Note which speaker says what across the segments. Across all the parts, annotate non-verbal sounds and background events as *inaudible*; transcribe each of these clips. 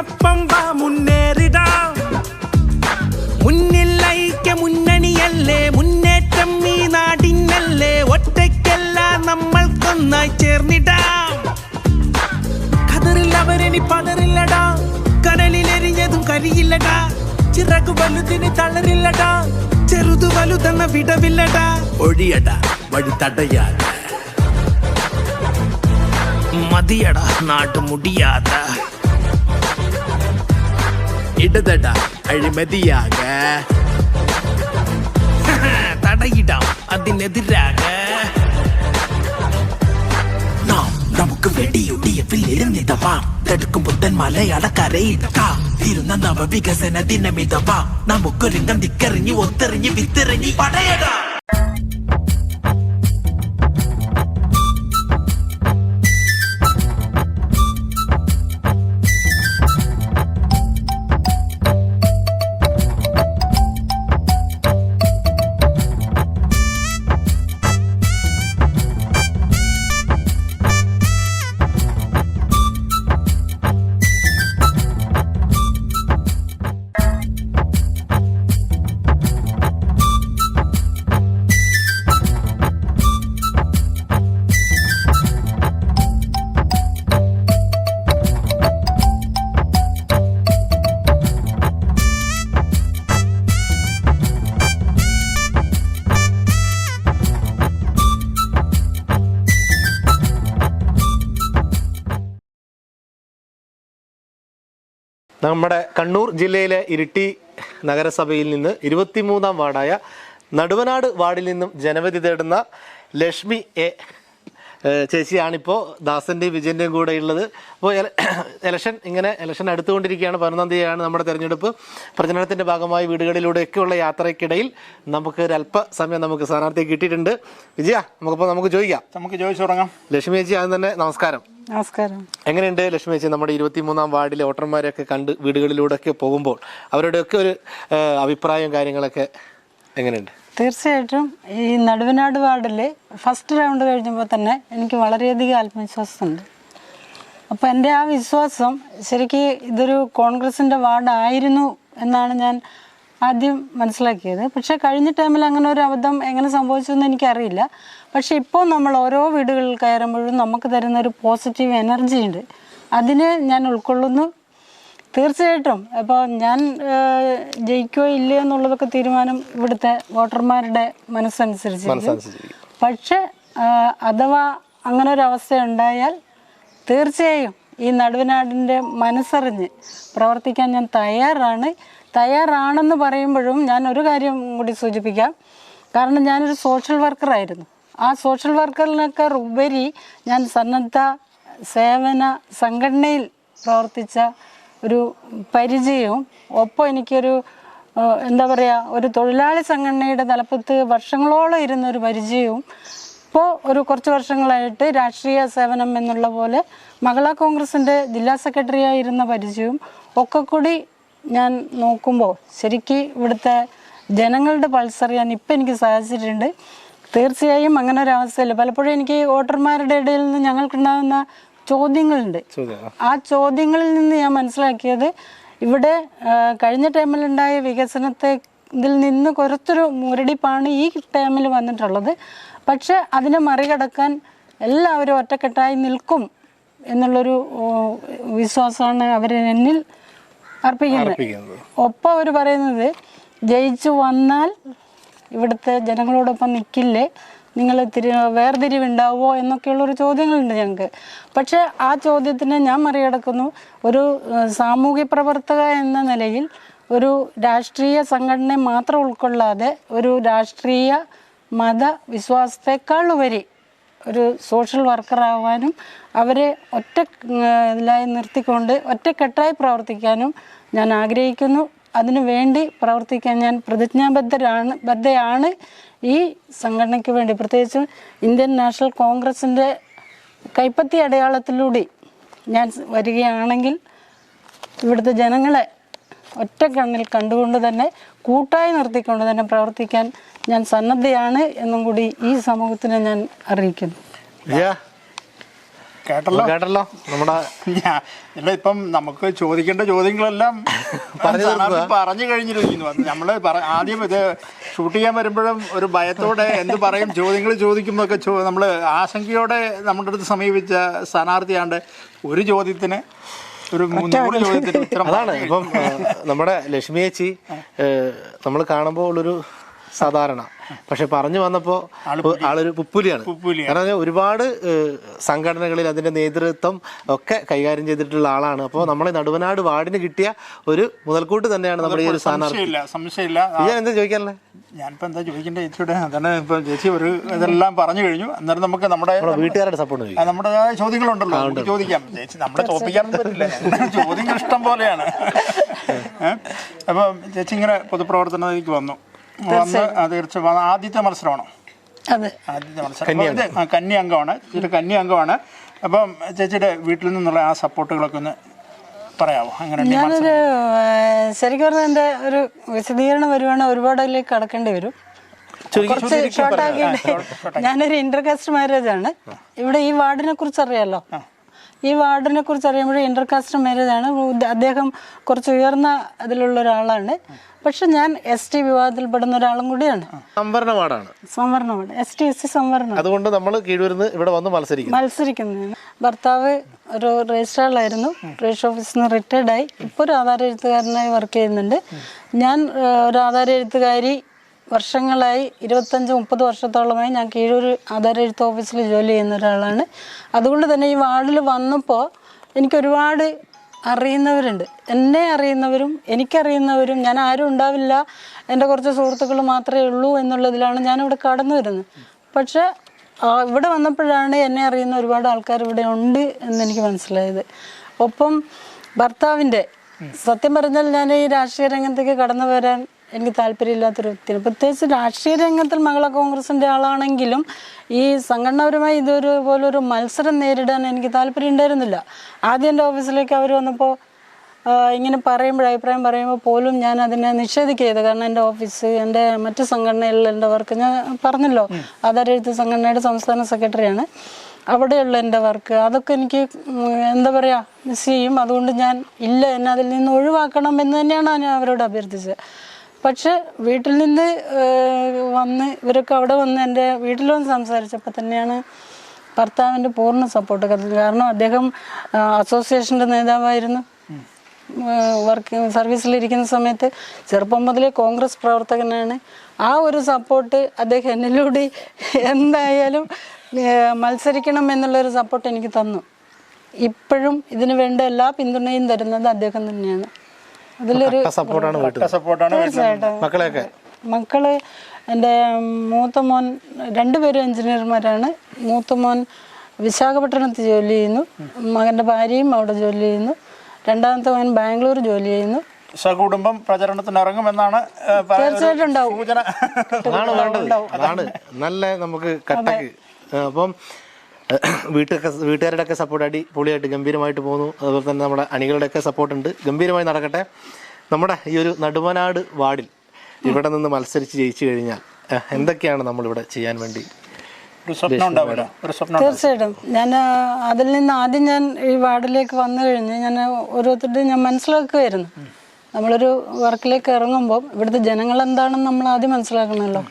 Speaker 1: എഫിനൊപ്പം വാ മുന്നേറിടാം. മുന്നിൽ ഐക്യ മുന്നണിയല്ലേ മുന്നേറ്റം ഈ നാടിനല്ലേ ഒറ്റയ്ക്കല്ല നമ്മൾക്കൊന്നായി ചേർന്നിടാം. കതറിൽ അവരെനി പതറില്ലടാ കനലിലെരിഞ്ഞതും കരിയില്ലടാ. ചിറകു വലുതിന് തളരില്ലടാ ചെറുതു വലുതെന്ന വിടവില്ലടാ. ഒഴിയടാ വഴി തടയാതെ മതിയടാ നാട്ടു മുടിയാത. ഇടതട അഴിമതിയാക *laughs* തടയിടാം അതിനെതിരാക നാം നമുക്ക് വേണ്ടി യു ഡി എഫിൽ ഇരുന്നിതവാം തടുക്കും പുത്തൻ മലയാളക്കരയിടക്കാം ഇരുന്ന നവവികസന ദിനമിതവാം നമുക്കൊരുങ്ങം ദിക്കറിഞ്ഞ് ഒത്തെറിഞ്ഞ് വിത്തെറിഞ്ഞ് പടയടാ
Speaker 2: നമ്മുടെ കണ്ണൂർ ജില്ലയിലെ ഇരിട്ടി നഗരസഭയിൽ നിന്ന് ഇരുപത്തിമൂന്നാം വാർഡായ നടുവനാട് വാർഡിൽ നിന്നും ജനവിധി തേടുന്ന ലക്ഷ്മി എ ചേച്ചിയാണിപ്പോൾ ദാസന്റെയും വിജയന്റെയും കൂടെ ഉള്ളത്. അപ്പോൾ ഇലക്ഷൻ *coughs* ഇങ്ങനെ ഇലക്ഷൻ അടുത്തുകൊണ്ടിരിക്കുകയാണ്. പതിനൊന്നാം തീയതിയാണ് നമ്മുടെ തെരഞ്ഞെടുപ്പ്. പ്രചരണത്തിന്റെ ഭാഗമായി വീടുകളിലൂടെയൊക്കെയുള്ള യാത്രയ്ക്കിടയിൽ നമുക്ക് ഒരല്പ അല്പ സമയം നമുക്ക് സ്ഥാനാർത്ഥിയെ കിട്ടിയിട്ടുണ്ട്. വിജയ നമുക്കിപ്പോൾ നമുക്ക് ചോദിക്കാം.
Speaker 3: നമുക്ക് ചോദിച്ചു തുടങ്ങാം.
Speaker 2: ലക്ഷ്മി ചേച്ചി ആദ്യം തന്നെ നമസ്കാരം.
Speaker 4: നമസ്കാരം.
Speaker 2: എങ്ങനെയുണ്ട് ലക്ഷ്മി ചേച്ചി നമ്മുടെ ഇരുപത്തിമൂന്നാം വാർഡിലെ വോട്ടർമാരെയൊക്കെ കണ്ട് വീടുകളിലൂടെയൊക്കെ പോകുമ്പോൾ അവരുടെയൊക്കെ ഒരു അഭിപ്രായം അഭിപ്രായവും കാര്യങ്ങളൊക്കെ? എങ്ങനെയുണ്ട്?
Speaker 4: തീർച്ചയായിട്ടും ഈ നടുവനാട് വാർഡിൽ ഫസ്റ്റ് റൗണ്ട് കഴിഞ്ഞപ്പോൾ തന്നെ എനിക്ക് വളരെയധികം ആത്മവിശ്വാസമുണ്ട്. അപ്പോൾ എന്റെ ആ വിശ്വാസം ശരിക്ക് ഇതൊരു കോൺഗ്രസിന്റെ വാർഡായിരുന്നു എന്നാണ് ഞാൻ ആദ്യം മനസ്സിലാക്കിയത്. പക്ഷേ കഴിഞ്ഞ ടൈമിൽ അങ്ങനെ ഒരു അബദ്ധം എങ്ങനെ സംഭവിച്ചു എന്ന് എനിക്കറിയില്ല. പക്ഷേ ഇപ്പോൾ നമ്മൾ ഓരോ വീടുകളിൽ കയറുമ്പോഴും നമുക്ക് തരുന്ന ഒരു പോസിറ്റീവ് എനർജി ഉണ്ട് അതിനെ ഞാൻ ഉൾക്കൊള്ളുന്നു. തീർച്ചയായിട്ടും. അപ്പോൾ ഞാൻ ജയിക്കോ ഇല്ലയോ എന്നുള്ളതൊക്കെ തീരുമാനം ഇവിടുത്തെ വോട്ടർമാരുടെ മനസ്സനുസരിച്ച്
Speaker 2: മനസ്സനുസരിച്ച്
Speaker 4: പക്ഷെ അഥവാ അങ്ങനെ ഒരു അവസ്ഥ ഉണ്ടായാൽ തീർച്ചയായും ഈ നടുവനാടിന്റെ മനസ്സറിഞ്ഞ് പ്രവർത്തിക്കാൻ ഞാൻ തയ്യാറാണ്. തയ്യാറാണെന്ന് പറയുമ്പോഴും ഞാൻ ഒരു കാര്യം കൂടി സൂചിപ്പിക്കാം. കാരണം ഞാനൊരു സോഷ്യൽ വർക്കറായിരുന്നു. ആ സോഷ്യൽ വർക്കറിനൊക്കെ ഉപരി ഞാൻ സന്നദ്ധ സേവന സംഘടനയിൽ പ്രവർത്തിച്ച ഒരു പരിചയവും. ഒപ്പം എനിക്കൊരു എന്താ പറയുക ഒരു തൊഴിലാളി സംഘടനയുടെ തലപ്പത്ത് വർഷങ്ങളോളം ഇരുന്ന ഒരു പരിചയവും. ഇപ്പോൾ ഒരു കുറച്ച് വർഷങ്ങളായിട്ട് രാഷ്ട്രീയ സേവനം എന്നുള്ള പോലെ മഹിളാ കോൺഗ്രസിന്റെ ജില്ലാ സെക്രട്ടറി ആയിരുന്ന പരിചയവും ഒക്കെ കൂടി ഞാൻ നോക്കുമ്പോൾ ശരിക്കും ഇവിടുത്തെ ജനങ്ങളുടെ പൾസ് അറിയാൻ ഇപ്പം എനിക്ക് സാധിച്ചിട്ടുണ്ട്. തീർച്ചയായും അങ്ങനെ ഒരു അവസ്ഥയില്ല? പലപ്പോഴും എനിക്ക് വോട്ടർമാരുടെ ഇടയിൽ നിന്ന് ഞങ്ങൾക്കുണ്ടാകുന്ന ചോദ്യങ്ങളുണ്ട്. ആ. ചോദ്യങ്ങളിൽ നിന്ന് ഞാൻ മനസ്സിലാക്കിയത് ഇവിടെ കഴിഞ്ഞ ടൈമിലുണ്ടായ വികസനത്തെ ഇതിൽ നിന്ന് കുറച്ചൊരു മുരടിപ്പാണ് ഈ ടൈമിൽ വന്നിട്ടുള്ളത്. പക്ഷെ അതിനെ മറികടക്കാൻ എല്ലാവരും ഒറ്റക്കെട്ടായി നിൽക്കും എന്നുള്ളൊരു വിശ്വാസമാണ് അവർ എന്നിൽ അർപ്പിക്കുന്നത്. ഒപ്പം അവർ പറയുന്നത് ജയിച്ചു വന്നാൽ ഇവിടുത്തെ ജനങ്ങളോടൊപ്പം നിൽക്കില്ലേ നിങ്ങൾ തിരി വേർതിരിവുണ്ടാവുമോ എന്നൊക്കെയുള്ളൊരു ചോദ്യങ്ങളുണ്ട് ഞങ്ങൾക്ക് പക്ഷേ ആ ചോദ്യത്തിന് ഞാൻ മറികടക്കുന്നു. ഒരു സാമൂഹ്യ പ്രവർത്തക എന്ന നിലയിൽ ഒരു രാഷ്ട്രീയ സംഘടനയെ മാത്രം ഉൾക്കൊള്ളാതെ ഒരു രാഷ്ട്രീയ മത വിശ്വാസത്തെക്കാൾ ഉപരി ഒരു സോഷ്യൽ വർക്കറാവാനും അവരെ ഒറ്റ ഇതിലായി നിർത്തിക്കൊണ്ട് ഒറ്റക്കെട്ടായി പ്രവർത്തിക്കാനും ഞാൻ ആഗ്രഹിക്കുന്നു. അതിനു വേണ്ടി പ്രവർത്തിക്കാൻ ഞാൻ പ്രതിജ്ഞാബദ്ധരാണ് ബദ്ധയാണ് ഈ സംഘടനയ്ക്ക് വേണ്ടി. പ്രത്യേകിച്ചും ഇന്ത്യൻ നാഷണൽ കോൺഗ്രസിന്റെ കൈപ്പത്തി അടയാളത്തിലൂടെ ഞാൻ വരികയാണെങ്കിൽ ഇവിടുത്തെ ജനങ്ങളെ ഒറ്റ കണ്ണിൽ കണ്ടുകൊണ്ട് തന്നെ കൂട്ടായി നിർത്തിക്കൊണ്ട് തന്നെ പ്രവർത്തിക്കാൻ ഞാൻ സന്നദ്ധയാണ് എന്നും കൂടി ഈ സമൂഹത്തിനെ ഞാൻ അറിയിക്കുന്നു.
Speaker 3: കേട്ടല്ലോ?
Speaker 2: കേട്ടല്ലോ? നമ്മുടെ
Speaker 3: ഞാൻ ഇപ്പം നമുക്ക് ചോദിക്കേണ്ട ചോദ്യങ്ങളെല്ലാം *laughs*
Speaker 2: പറഞ്ഞു.
Speaker 3: പറഞ്ഞു കഴിഞ്ഞിരിക്കുന്നു അത് നമ്മൾ ആദ്യം ഇത് ഷൂട്ട് ചെയ്യാൻ വരുമ്പോഴും ഒരു ഭയത്തോടെ എന്ത് പറയും ചോദ്യങ്ങൾ ചോദിക്കുമ്പോഴൊക്കെ ചോ നമ്മൾ ആശങ്കയോടെ നമ്മുടെ അടുത്ത് സമീപിച്ച സ്ഥാനാർത്ഥിയാണ്ട് ഒരു ചോദ്യത്തിന്
Speaker 2: അതാണ്. ഇപ്പം നമ്മുടെ ലക്ഷ്മി ചേച്ചി നമ്മൾ കാണുമ്പോൾ ഉള്ളൊരു സാധാരണ. പക്ഷെ പറഞ്ഞു വന്നപ്പോ ആളൊരു പുപ്പുലിയാണ്. കാരണം ഒരുപാട് സംഘടനകളിൽ അതിന്റെ നേതൃത്വം ഒക്കെ കൈകാര്യം ചെയ്തിട്ടുള്ള ആളാണ്. അപ്പോൾ നമ്മളെ നടുവനാട് വാർഡിന് കിട്ടിയ ഒരു മുതൽക്കൂട്ട് തന്നെയാണ് നമ്മുടെ ഈ ഒരു സ്ഥാനാർത്ഥി.
Speaker 3: സംശയമില്ല
Speaker 2: ഞാൻ എന്താ ചോദിക്കാനല്ലേ
Speaker 3: ഞാനിപ്പോ എന്താ ചോദിക്കേണ്ട ചേച്ചിയുടെ? അതന്നെ ഇപ്പൊ ചേച്ചി ഒരു ഇതെല്ലാം പറഞ്ഞു കഴിഞ്ഞു. അന്നേരം നമുക്ക് നമ്മുടെ
Speaker 2: വീട്ടുകാരുടെ സപ്പോർട്ട്
Speaker 3: നമ്മുടെ ചോദ്യങ്ങളുണ്ടല്ലോ. ചോദിക്കാം. ചേച്ചി നമ്മുടെ ചോദിക്കാൻ പറ്റില്ല. ചോദ്യങ്ങൾ ഇഷ്ടം പോലെയാണ്. അപ്പൊ ചേച്ചി ഇങ്ങനെ പൊതുപ്രവർത്തനത്തിലേക്ക് വന്നു. തീർച്ചയായും. ആദ്യത്തെ മത്സരമാണോ?
Speaker 4: അതെ.
Speaker 3: ആദ്യത്തെ മത്സരം. അപ്പോൾ ഇത് കന്നി അംഗമാണ്. ഇത് കന്നി അംഗമാണ്. അപ്പം ചേച്ചിയുടെ വീട്ടിൽ നിന്നുള്ള ആ സപ്പോർട്ടുകളൊക്കെ ഒന്ന് പറയാമോ അങ്ങനെ
Speaker 4: ഞാനൊരു ശരിക്കും പറഞ്ഞാൽ എന്റെ ഒരു വിശദീകരണം വരുവാണെങ്കിൽ ഒരുപാട് അതിലേക്ക് കടക്കേണ്ടി വരും. കുറച്ച് ഞാനൊരു ഇന്റർകാസ്റ്റ് മാരേജ് ആണ്. ഇവിടെ ഈ വാർഡിനെ കുറിച്ച് അറിയാലോ? ഈ വാർഡിനെ കുറിച്ച് അറിയുമ്പോൾ ഇന്റർകാസ്റ്റ് മാരേജ് ആണ് അദ്ദേഹം കുറച്ച് ഉയർന്ന അതിലുള്ള ഒരാളാണ്. പക്ഷെ ഞാൻ എസ് ടി വിഭാഗത്തിൽപ്പെടുന്ന ഒരാളും കൂടിയാണ്.
Speaker 2: സംവരണ വാർഡാണ്.
Speaker 4: സംവരണ വാർഡ്. എസ് ടി എസ് സി സംവരണം
Speaker 2: അതുകൊണ്ട് നമ്മൾ കീഴൂരിന്ന് ഇവിടെ വന്ന് മത്സരിക്കുന്നു.
Speaker 4: മത്സരിക്കുന്നതാണ് ഭർത്താവ് ഒരു രജിസ്ട്രാറിലായിരുന്നു രജിസ്റ്റർ ഓഫീസിൽ നിന്ന് റിട്ടയർഡായി. ഇപ്പോൾ ഒരു ആധാര എഴുത്തുകാരനായി വർക്ക് ചെയ്യുന്നുണ്ട്. ഞാൻ ഒരു ആധാര എഴുത്തുകാരി വർഷങ്ങളായി ഇരുപത്തഞ്ച് മുപ്പത് വർഷത്തോളമായി ഞാൻ കീഴൂർ ആധാര എഴുത്ത് ഓഫീസിൽ ജോലി ചെയ്യുന്ന ഒരാളാണ്. അതുകൊണ്ട് തന്നെ ഈ വാർഡിൽ വന്നപ്പോൾ എനിക്ക് ഒരുപാട് അറിയുന്നവരുണ്ട്. എന്നെ അറിയുന്നവരും എനിക്കറിയുന്നവരും ഞാൻ ആരും ഉണ്ടാവില്ല എന്റെ കുറച്ച് സുഹൃത്തുക്കൾ മാത്രമേ ഉള്ളൂ എന്നുള്ളതിലാണ് ഞാനിവിടെ കടന്നു വരുന്നത്. പക്ഷേ ഇവിടെ വന്നപ്പോഴാണ് എന്നെ അറിയുന്ന ഒരുപാട് ആൾക്കാർ ഇവിടെ ഉണ്ട് എന്നെനിക്ക് മനസ്സിലായത്. ഒപ്പം ഭർത്താവിന്റെ സത്യം പറഞ്ഞാൽ ഞാൻ ഈ രാഷ്ട്രീയ രംഗത്തേക്ക് കടന്നു വരാൻ എനിക്ക് താല്പര്യമില്ലാത്തൊരു വ്യക്തിയാണ്. പ്രത്യേകിച്ച് രാഷ്ട്രീയ രംഗത്തിൽ മകള കോൺഗ്രസിന്റെ ആളാണെങ്കിലും ഈ സംഘടനാപരമായി ഇതൊരു പോലൊരു മത്സരം നേരിടാൻ എനിക്ക് താല്പര്യം ഉണ്ടായിരുന്നില്ല. ആദ്യം എന്റെ ഓഫീസിലേക്ക് അവർ വന്നപ്പോൾ ഇങ്ങനെ പറയുമ്പോൾ അഭിപ്രായം പറയുമ്പോൾ പോലും ഞാൻ അതിനെ നിഷേധിക്കരുത്. കാരണം എന്റെ ഓഫീസ് എന്റെ മറ്റു സംഘടനകളിൽ എന്റെ വർക്ക് ഞാൻ പറഞ്ഞല്ലോ. ആധാരെഴുത്ത് സംഘടനയുടെ സംസ്ഥാന സെക്രട്ടറിയാണ്. അവിടെയുള്ള എന്റെ വർക്ക് അതൊക്കെ എനിക്ക് എന്താ പറയുക മിസ് ചെയ്യും. അതുകൊണ്ട് ഞാൻ ഇല്ല എന്നെ അതിൽ നിന്ന് ഒഴിവാക്കണം എന്ന് തന്നെയാണ് ഞാൻ അവരോട് അഭ്യർത്ഥിച്ചത്. പക്ഷെ വീട്ടിൽ നിന്ന് വന്ന് ഇവരൊക്കെ അവിടെ വന്ന് എന്റെ വീട്ടിൽ വന്ന് സംസാരിച്ചപ്പോൾ തന്നെയാണ് ഭർത്താവിന്റെ പൂർണ സപ്പോർട്ട് കാരണം അദ്ദേഹം അസോസിയേഷന്റെ നേതാവായിരുന്നു. വർക്ക് സർവീസിലിരിക്കുന്ന സമയത്ത് ചെറുപ്പം മുതലേ കോൺഗ്രസ് പ്രവർത്തകനാണ്. ആ ഒരു സപ്പോർട്ട് അദ്ദേഹം എന്നിലൂടെ എന്തായാലും മത്സരിക്കണം എന്നുള്ളൊരു സപ്പോർട്ട് എനിക്ക് തന്നു. ഇപ്പോഴും ഇതിനു വേണ്ട എല്ലാ പിന്തുണയും തരുന്നത് അദ്ദേഹം തന്നെയാണ്. അതിലൊരു
Speaker 2: സപ്പോർട്ടാണ്
Speaker 3: സപ്പോർട്ടാണ്
Speaker 2: മക്കളെയൊക്കെ?
Speaker 4: മക്കൾ എന്റെ മൂത്ത മോൻ രണ്ടുപേരും എഞ്ചിനീയർമാരാണ്. മൂത്ത മോൻ വിശാഖപട്ടണത്ത് ജോലി ചെയ്യുന്നു. മകന്റെ ഭാര്യയും അവിടെ ജോലി ചെയ്യുന്നു. രണ്ടാമത്തെ മോൻ ബാംഗ്ലൂർ ജോലി ചെയ്യുന്നു.
Speaker 3: സകുടുംബം പ്രചരണത്തിന് ഇറങ്ങുമെന്നാണ്
Speaker 4: തീർച്ചയായിട്ടും *laughs*
Speaker 2: നല്ല നമുക്ക് കട്ടക്ക്. അപ്പം *clears throat* വീട്ടൊക്കെ വീട്ടുകാരുടെ ഒക്കെ സപ്പോർട്ട് അടി പൊളിയായിട്ട് ഗംഭീരമായിട്ട് പോകുന്നു. അതുപോലെ തന്നെ നമ്മുടെ അണികളുടെ ഒക്കെ സപ്പോർട്ട് ഉണ്ട്. ഗംഭീരമായി നടക്കട്ടെ. നമ്മുടെ ഈ ഒരു നടുവനാട് വാർഡിൽ ഇവിടെ നിന്ന് മത്സരിച്ച് ജയിച്ചു കഴിഞ്ഞാൽ എന്തൊക്കെയാണ് നമ്മളിവിടെ ചെയ്യാൻ വേണ്ടി
Speaker 3: ഒരു സ്വപ്നം ഉണ്ടാവില്ല ഒരു സ്വപ്നം
Speaker 4: തീർച്ചയായിട്ടും. ഞാൻ അതിൽ നിന്ന് ആദ്യം ഞാൻ ഈ വാർഡിലേക്ക് വന്നു കഴിഞ്ഞ് ഞാൻ ഓരോരുത്തരുടെയും ഞാൻ മനസ്സിലാക്കുമായിരുന്നു നമ്മളൊരു വർക്കിലേക്ക് ഇറങ്ങുമ്പോൾ ഇവിടുത്തെ ജനങ്ങൾ എന്താണെന്ന് നമ്മൾ ആദ്യം മനസ്സിലാക്കണമല്ലോ.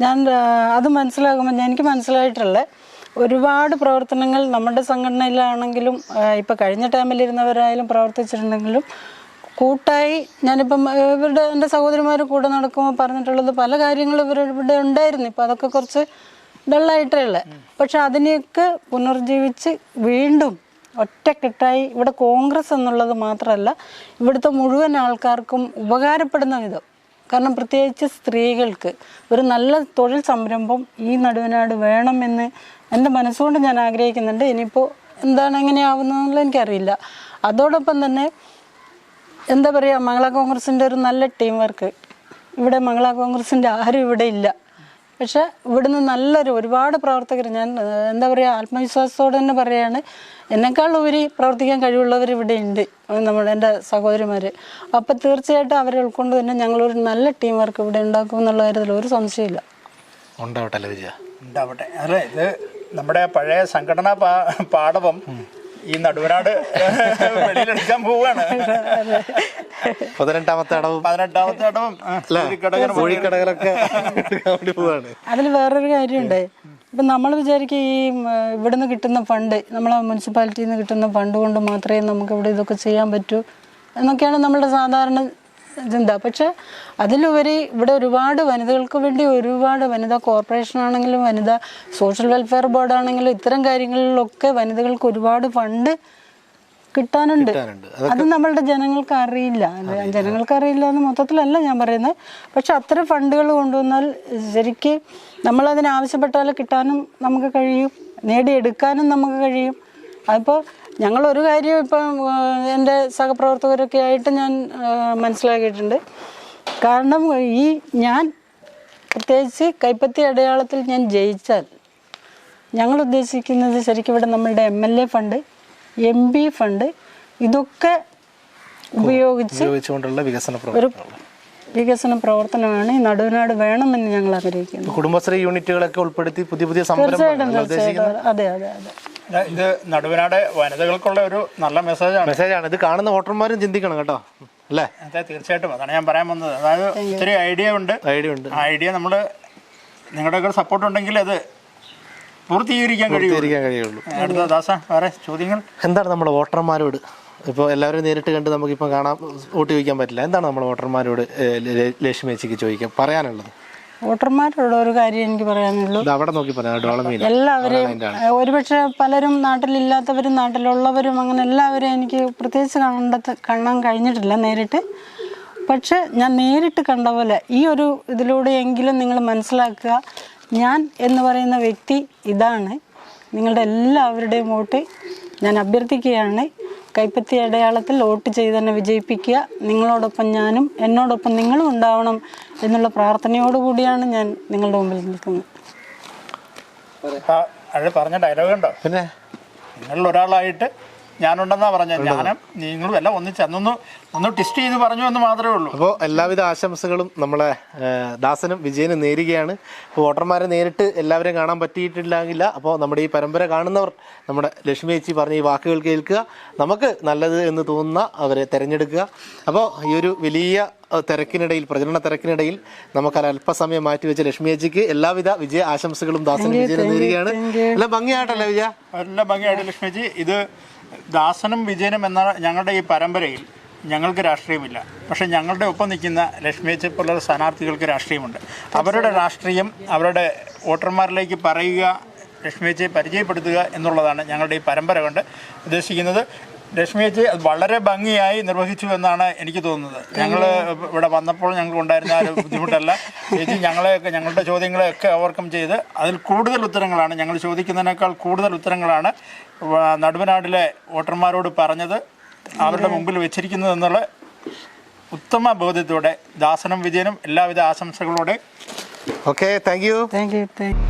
Speaker 4: ഞാൻ അത് മനസ്സിലാക്കുമ്പോൾ ഞാൻ- എനിക്ക് മനസ്സിലായിട്ടുള്ള ഒരുപാട് പ്രവർത്തനങ്ങൾ നമ്മുടെ സംഘടനയിലാണെങ്കിലും ഇപ്പം കഴിഞ്ഞ ടൈമിലിരുന്നവരായാലും പ്രവർത്തിച്ചിട്ടുണ്ടെങ്കിലും കൂട്ടായി ഞാനിപ്പം ഇവരുടെ എന്റെ സഹോദരിമാർ കൂടെ നടക്കുമ്പോൾ പറഞ്ഞിട്ടുള്ളത് പല കാര്യങ്ങളും ഇവരിവിടെ ഉണ്ടായിരുന്നു. ഇപ്പം അതൊക്കെ കുറച്ച് ഡള്ളായിട്ടേ ഉള്ളത് പക്ഷെ അതിനെയൊക്കെ പുനർജീവിച്ച് വീണ്ടും ഒറ്റക്കെട്ടായി ഇവിടെ കോൺഗ്രസ് എന്നുള്ളത് മാത്രമല്ല ഇവിടുത്തെ മുഴുവൻ ആൾക്കാർക്കും ഉപകാരപ്പെടുന്ന വിധം കാരണം പ്രത്യേകിച്ച് സ്ത്രീകൾക്ക് ഒരു നല്ല തൊഴിൽ സംരംഭം ഈ നടുവനാട് വേണമെന്ന് എന്റെ മനസ്സുകൊണ്ട് ഞാൻ ആഗ്രഹിക്കുന്നുണ്ട്. ഇനിയിപ്പോൾ എന്താണ് എങ്ങനെയാവുന്നതെന്നുള്ള എനിക്കറിയില്ല. അതോടൊപ്പം തന്നെ എന്താ പറയുക മംഗള കോൺഗ്രസിന്റെ ഒരു നല്ല ടീം വർക്ക്. ഇവിടെ മംഗള കോൺഗ്രസിന്റെ ആരും ഇവിടെ ഇല്ല. പക്ഷേ ഇവിടുന്ന് നല്ലൊരു ഒരുപാട് പ്രവർത്തകർ ഞാൻ എന്താ പറയുക ആത്മവിശ്വാസത്തോടെ തന്നെ പറയുകയാണ് എന്നെക്കാൾ ഉപരി പ്രവർത്തിക്കാൻ കഴിവുള്ളവർ ഇവിടെ ഉണ്ട് നമ്മുടെ എന്റെ സഹോദരിമാർ അപ്പം തീർച്ചയായിട്ടും അവരെ ഉൾക്കൊണ്ട് തന്നെ ഞങ്ങളൊരു നല്ല ടീം വർക്ക് ഇവിടെ ഉണ്ടാക്കും എന്നുള്ള കാര്യത്തിൽ ഒരു സംശയമില്ല.
Speaker 2: ഉണ്ടാവട്ടെ അല്ലേ വിജയ?
Speaker 3: ഉണ്ടാവട്ടെ. അല്ലേ ഇത് നമ്മുടെ പഴയ സംഘടനാ പാ- പാടവം ഈ നടുവനാട് വെളിയിലെടുക്കാൻ പോവാണ്
Speaker 2: പതിനെട്ടാമത്തെ അടവും.
Speaker 3: പതിനെട്ടാമത്തെ അടവും
Speaker 4: അതിൽ വേറൊരു കാര്യമുണ്ട്. ഇപ്പം നമ്മൾ വിചാരിക്കും ഈ ഇവിടെ ഇവിടുന്ന് കിട്ടുന്ന ഫണ്ട് നമ്മളെ മുനിസിപ്പാലിറ്റിയിൽ നിന്ന് കിട്ടുന്ന ഫണ്ട് കൊണ്ട് മാത്രമേ നമുക്ക് ഇവിടെ ഇതൊക്കെ ചെയ്യാൻ പറ്റൂ എന്നൊക്കെയാണ് നമ്മുടെ സാധാരണ ചിന്ത. പക്ഷെ അതിലുപരി ഇവിടെ ഒരുപാട് വനിതകൾക്ക് വേണ്ടി ഒരുപാട് വനിതാ കോർപ്പറേഷൻ ആണെങ്കിലും വനിതാ സോഷ്യൽ വെൽഫെയർ ബോർഡ് ആണെങ്കിലും ഇത്തരം കാര്യങ്ങളിലൊക്കെ വനിതകൾക്ക് ഒരുപാട് ഫണ്ട് കിട്ടാനുണ്ട്. അത് നമ്മളുടെ ജനങ്ങൾക്ക് അറിയില്ല. ജനങ്ങൾക്ക് അറിയില്ല എന്ന് മൊത്തത്തിലല്ല ഞാൻ പറയുന്നത്. പക്ഷെ അത്തരം ഫണ്ടുകൾ കൊണ്ടുവന്നാൽ ശരിക്ക് നമ്മളതിന് ആവശ്യപ്പെട്ടാൽ കിട്ടാനും നമുക്ക് കഴിയും. നേടിയെടുക്കാനും നമുക്ക് കഴിയും. അതിപ്പോൾ ഞങ്ങളൊരു കാര്യം ഇപ്പം എന്റെ സഹപ്രവർത്തകരൊക്കെ ആയിട്ട് ഞാൻ മനസ്സിലാക്കിയിട്ടുണ്ട്. കാരണം ഈ ഞാൻ പ്രത്യേകിച്ച് കൈപ്പത്തി അടയാളത്തിൽ ഞാൻ ജയിച്ചാൽ ഞങ്ങൾ ഉദ്ദേശിക്കുന്നത് ശരിക്കും ഇവിടെ നമ്മളുടെ M L A fund M P fund ഇതൊക്കെ ഉപയോഗിച്ച് ഒരു വികസന പ്രവർത്തനമാണ് ഈ നടുവിനാട് വേണമെന്ന് ഞങ്ങൾ ആഗ്രഹിക്കുന്നു.
Speaker 2: കുടുംബശ്രീ യൂണിറ്റുകളൊക്കെ ഉൾപ്പെടുത്തി പുതിയ പുതിയ
Speaker 4: തീർച്ചയായിട്ടും തീർച്ചയായിട്ടും. അതെ അതെ അതെ.
Speaker 3: ഇത് നടുവനാട് വനിതകൾക്കുള്ള ഒരു നല്ല മെസ്സേജാണ്.
Speaker 2: മെസ്സേജാണ്. ഇത് കാണുന്ന വോട്ടർമാരും ചിന്തിക്കണം കേട്ടോ. അല്ലേ?
Speaker 3: അതെ തീർച്ചയായിട്ടും. അതാണ് ഞാൻ പറയാൻ വന്നത്. അതായത് ഒത്തിരി ഐഡിയ ഉണ്ട്.
Speaker 2: ഐഡിയ ഉണ്ട്.
Speaker 3: ഐഡിയ ഐഡിയ നമ്മൾ നിങ്ങളുടെയൊക്കെ സപ്പോർട്ട് ഉണ്ടെങ്കിൽ അത് പൂർത്തീകരിക്കാൻ കഴിയും
Speaker 2: കഴിയുള്ളൂ.
Speaker 3: അടുത്ത ദാസ വേറെ ചോദ്യങ്ങൾ?
Speaker 2: എന്താണ് നമ്മുടെ വോട്ടർമാരോട്? ഇപ്പോൾ എല്ലാവരും നേരിട്ട് കണ്ട് നമുക്കിപ്പോൾ കാണാൻ വോട്ട് ചോദിക്കാൻ പറ്റില്ല. എന്താണ് നമ്മൾ വോട്ടർമാരോട് ഏഹ്, ലക്ഷ്മി ചേച്ചിക്ക് ചോദിക്കാൻ പറയാനുള്ളത്?
Speaker 4: വോട്ടർമാരോട് ഒരു കാര്യം എനിക്ക് പറയാനുള്ളൂ.
Speaker 2: അവിടെ നോക്കി
Speaker 4: എല്ലാവരെയും ഒരുപക്ഷെ പലരും നാട്ടിലില്ലാത്തവരും നാട്ടിലുള്ളവരും അങ്ങനെ എല്ലാവരെയും എനിക്ക് പ്രത്യേകിച്ച് കണ്ടത് കാണാൻ കഴിഞ്ഞിട്ടില്ല നേരിട്ട്. പക്ഷെ ഞാൻ നേരിട്ട് കണ്ട പോലെ ഈ ഒരു ഇതിലൂടെയെങ്കിലും നിങ്ങൾ മനസ്സിലാക്കുക ഞാൻ എന്ന് പറയുന്ന വ്യക്തി ഇതാണ്. നിങ്ങളുടെ എല്ലാവരുടെയും വോട്ട് ഞാൻ അഭ്യർത്ഥിക്കുകയാണ്. കൈപ്പത്തി അടയാളത്തിൽ വോട്ട് ചെയ്ത് തന്നെ വിജയിപ്പിക്കുക. നിങ്ങളോടൊപ്പം ഞാനും എന്നോടൊപ്പം നിങ്ങളും ഉണ്ടാവണം എന്നുള്ള പ്രാർത്ഥനയോടുകൂടിയാണ് ഞാൻ നിങ്ങളുടെ മുമ്പിൽ നിൽക്കുന്നത്.
Speaker 3: പറഞ്ഞ ഡയലോഗ് ഉണ്ടോ?
Speaker 2: പിന്നെ?
Speaker 3: നിങ്ങളിൽ ഒരാളായിട്ട് ഞാനുണ്ടെന്നാ പറഞ്ഞത്. ഞാനും നിങ്ങളും എല്ലാം ഒന്നിച്ച് അന്നൊന്ന് ഒന്ന് ടെസ്റ്റ് ചെയ്ത് പറഞ്ഞു എന്ന് മാത്രമേ ഉള്ളൂ.
Speaker 2: അപ്പോൾ എല്ലാവിധ ആശംസകളും നമ്മളെ ദാസനും വിജയനും നേരുകയാണ്. അപ്പോൾ വോട്ടർമാരെ നേരിട്ട് എല്ലാവരെയും കാണാൻ പറ്റിയിട്ടില്ലെങ്കിൽ അപ്പോൾ നമ്മുടെ ഈ പരമ്പര കാണുന്നവർ നമ്മുടെ ലക്ഷ്മി ചേച്ചി പറഞ്ഞ ഈ വാക്കുകൾ കേൾക്കുക. നമുക്ക് നല്ലത് എന്ന് തോന്നുന്ന അവരെ തിരഞ്ഞെടുക്കുക. അപ്പോൾ ഈ ഒരു വലിയ തിരക്കിനിടയിൽ പ്രചരണ തിരക്കിനിടയിൽ നമുക്ക് അല്പസമയം മാറ്റിവെച്ച ലക്ഷ്മി ചേച്ചിക്ക് എല്ലാവിധ വിജയ ആശംസകളും ദാസനും വിജയനും നേരുകയാണ്. എല്ലാം ഭംഗിയായിട്ടല്ലേ വിജയ?
Speaker 3: എല്ലാം ഭംഗിയായിട്ട് ലക്ഷ്മിജി ഇത് ദാസനും വിജയനും എന്ന ഞങ്ങളുടെ ഈ പരമ്പരയിൽ ഞങ്ങൾക്ക് രാഷ്ട്രീയമില്ല. പക്ഷെ ഞങ്ങളുടെ ഒപ്പം നിൽക്കുന്ന ലക്ഷ്മിയച്ചെ പോലുള്ള സ്ഥാനാർത്ഥികൾക്ക് രാഷ്ട്രീയമുണ്ട്. അവരുടെ രാഷ്ട്രീയം അവരുടെ വോട്ടർമാരിലേക്ക് പറയുക ലക്ഷ്മിയച്ചെ പരിചയപ്പെടുത്തുക എന്നുള്ളതാണ് ഞങ്ങളുടെ ഈ പരമ്പര കൊണ്ട് ഉദ്ദേശിക്കുന്നത്. ലക്ഷ്മിയച്ചി അത് വളരെ ഭംഗിയായി നിർവഹിച്ചു എന്നാണ് എനിക്ക് തോന്നുന്നത്. ഞങ്ങൾ ഇവിടെ വന്നപ്പോൾ ഞങ്ങൾക്ക് ഉണ്ടായിരുന്ന ആ ഒരു ബുദ്ധിമുട്ടല്ല. ചേച്ചി ഞങ്ങളെയൊക്കെ ഞങ്ങളുടെ ചോദ്യങ്ങളെയൊക്കെ ഓവർകം ചെയ്ത് അതിൽ കൂടുതൽ ഉത്തരങ്ങളാണ് ഞങ്ങൾ ചോദിക്കുന്നതിനേക്കാൾ കൂടുതൽ ഉത്തരങ്ങളാണ് നടുവനാടിലെ വോട്ടർമാരോട് പറഞ്ഞത് അവരുടെ മുമ്പിൽ വെച്ചിരിക്കുന്നത് എന്നുള്ള ഉത്തമ ബോധ്യത്തോടെ ദാസനും വിജയനും എല്ലാവിധ ആശംസകളോടെ.
Speaker 2: Okay thank you
Speaker 4: thank you thank you